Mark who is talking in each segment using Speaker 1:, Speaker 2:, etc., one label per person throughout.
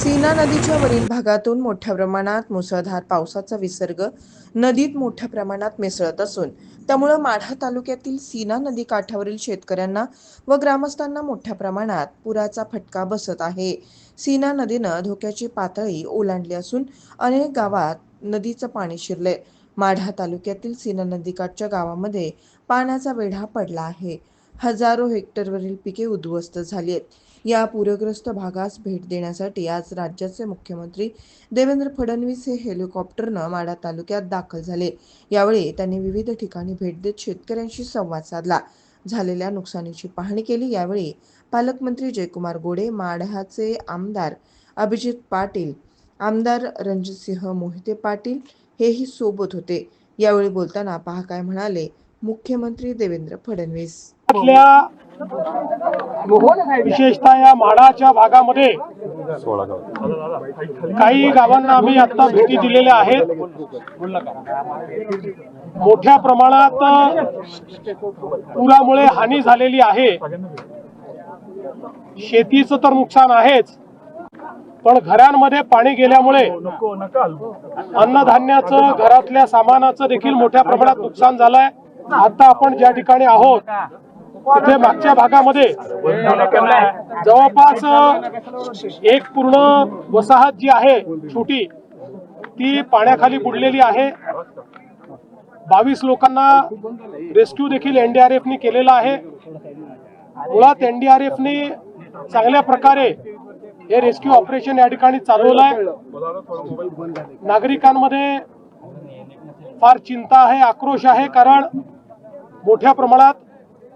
Speaker 1: सीना नदीच्या वरील भागातून मोठ्या प्रमाणात मुसळधार पावसाचा विसर्ग नदीत मोठ्या प्रमाणात मिसळत असून त्यामुळं माढा तालुक्यातील सीना नदी काठावरील शेतकऱ्यांना व ग्रामस्थांना मोठ्या प्रमाणात पुराचा फटका बसत आहे. सीना नदीनं धोक्याची पातळी ओलांडली असून अनेक गावात नदीचं पाणी शिरले माढा तालुक्यातील सीना नदीकाठच्या गावामध्ये पाण्याचा वेढा पडला आहे. हजारो हेक्टरवरील पिके उद्ध्वस्त झाली आहेत. या पूरग्रस्त भागास भेट देण्यासाठी आज राज्याचे मुख्यमंत्री देवेंद्र फडणवीस हे हेलिकॉप्टरनं माढा तालुक्यात दाखल झाले. यावेळी त्यांनी विविध ठिकाणी भेट देत शेतकऱ्यांशी संवाद साधला. झालेल्या नुकसानीची पाहणी केली. यावेळी पालकमंत्री जयकुमार गोडे माढ्याचे आमदार अभिजित पाटील आमदार रणजितसिंह मोहिते पाटील हेही सोबत होते. यावेळी बोलताना पहा काय म्हणाले मुख्यमंत्री देवेंद्र फडणवीस
Speaker 2: आपल्या विशेषतः या माडाच्या भागामध्ये काही गावांना आम्ही आता भेटी दिलेल्या आहेत. मोठ्या प्रमाणात पुरामुळे हानी झालेली आहे. शेतीचं तर नुकसान आहेच पण घरांमध्ये पाणी गेल्यामुळे अन्नधान्याचं घरातल्या सामानाचं देखील मोठ्या प्रमाणात नुकसान झालंय. आता आपण ज्या ठिकाणी आहोत तिथे मागच्या भागामध्ये जवळपास एक पूर्ण वसाहत जी आहे छोटी ती पाण्याखाली बुडलेली आहे. बावीस लोकांना रेस्क्यू देखील एनडीआरएफने केलेला आहे. मुळात एनडीआरएफने चांगल्या प्रकारे हे रेस्क्यू ऑपरेशन या ठिकाणी चालवलं आहे. नागरिकांमध्ये फार चिंता आहे आक्रोश आहे कारण मोठ्या प्रमाणात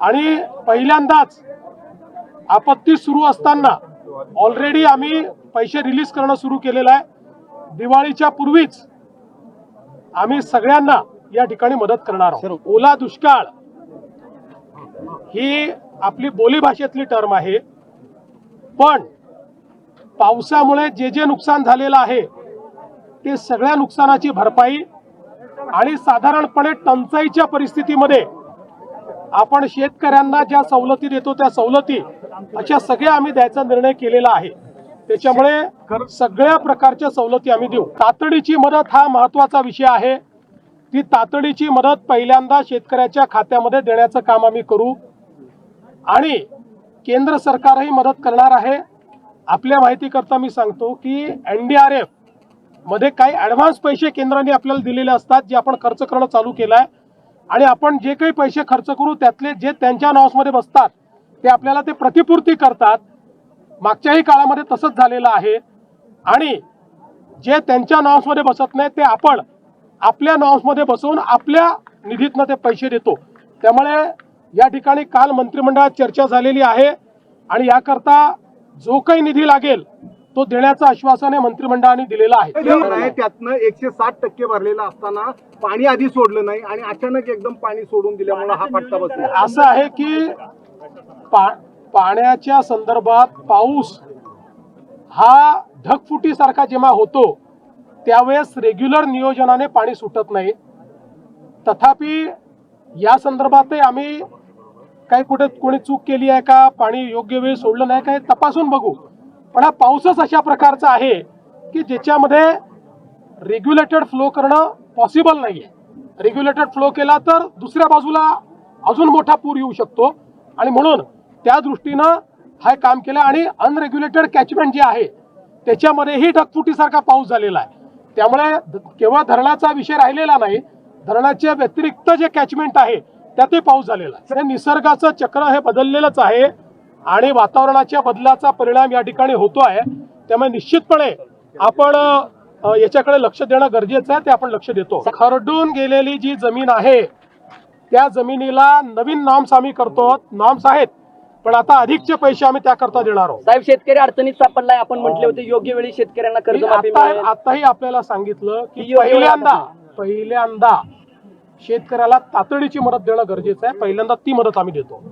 Speaker 2: आणि पहिल्यांदाच आपत्ती सुरू असताना ऑलरेडी आम्ही पैसे रिलीज करणं सुरू केलेलं आहे. दिवाळीच्या पूर्वीच आम्ही सगळ्यांना या ठिकाणी मदत करणार आहोत. ओला दुष्काळ ही आपली बोलीभाषेतली टर्म आहे. पण पावसामुळे जे जे नुकसान झालेलं आहे ते सगळ्या नुकसानाची भरपाई आणि साधारणपणे टंचाईच्या परिस्थितीमध्ये आपण शेतकऱ्यांना ज्या सवलती देतो त्या सवलती अशा सगळ्या आम्ही द्यायचा निर्णय केलेला आहे. त्याच्यामुळे सगळ्या प्रकारच्या सवलती आम्ही देऊ. तातडीची मदत हा महत्त्वाचा विषय आहे. ती तातडीची मदत पहिल्यांदा शेतकऱ्याच्या खात्यामध्ये देण्याचं काम आम्ही करू. आणि केंद्र सरकारही मदत करणार आहे. आपल्या माहितीकरता मी सांगतो की एनडीआरएफमध्ये काही ऍडव्हान्स पैसे केंद्राने आपल्याला दिलेले असतात जे आपण खर्च करणं चालू केलं आहे आणि आपण जे काही पैसे खर्च करू त्यातले जे त्यांच्या नावामध्ये बसतात ते आपल्याला ते प्रतिपूर्ती करतात. मागच्याही काळामध्ये तसंच झालेलं आहे. आणि जे त्यांच्या नावामध्ये बसत नाही ते आपण आपल्या नावामध्ये बसवून आपल्या निधीतनं ते पैसे देतो. त्यामुळे या ठिकाणी काल मंत्रिमंडळात चर्चा झालेली आहे. आणि याकरता जो काही निधी लागेल तो देण्याचं आश्वासन हे मंत्रिमंडळाने दिलेलं आहे.
Speaker 3: त्यातनं एकशे साठ टक्के भरलेलं असताना पाणी आधी सोडलं नाही आणि अचानक एकदम पाणी सोडून दिल्यामुळे हा फटका बसला.
Speaker 2: असं आहे की पा पाण्याच्या संदर्भात पाऊस हा ढगफुटीसारखा जेव्हा होतो त्यावेळेस रेग्युलर नियोजनाने पाणी सुटत नाही. तथापि या संदर्भातही आम्ही काही कुठे कोणी चूक केली आहे का पाणी योग्य वेळी सोडलं नाही का हे तपासून बघू. पण हा पाऊसच अशा प्रकारचा आहे की ज्याच्यामध्ये रेग्युलेटेड फ्लो करणं पॉसिबल नाही आहे रेग्युलेटेड फ्लो केला तर दुसऱ्या बाजूला अजून मोठा पूर येऊ शकतो. आणि म्हणून त्या दृष्टीनं हा काम केलं आणि अनरेग्युलेटेड कॅचमेंट जे आहे त्याच्यामध्येही ढगफुटीसारखा पाऊस झालेला आहे. त्यामुळे केवळ धरणाचा विषय राहिलेला नाही धरणाच्या व्यतिरिक्त जे कॅचमेंट आहे त्यातही पाऊस झालेला आहे. हे निसर्गाचं चक्र हे बदललेलंच आहे. आणि वातावरणाच्या बदलाचा परिणाम या ठिकाणी होतो आहे. त्यामुळे निश्चितपणे आपण याच्याकडे लक्ष देणं गरजेचं आहे ते आपण लक्ष देतो. खरडून गेलेली जी जमीन आहे त्या जमिनीला नवीन नॉर्म्स आम्ही करतो नॉर्म्स आहेत. पण आता अधिकचे पैसे आम्ही त्याकरता देणार आहोत.
Speaker 4: साहेब शेतकरी अडचणीत सापडलाय आपण म्हटले होते योग्य वेळी शेतकऱ्यांना मिळेल
Speaker 2: आताही आपल्याला सांगितलं की पहिल्यांदा पहिल्यांदा शेतकऱ्याला तातडीची मदत देणं गरजेचं आहे. पहिल्यांदा ती मदत आम्ही देतो.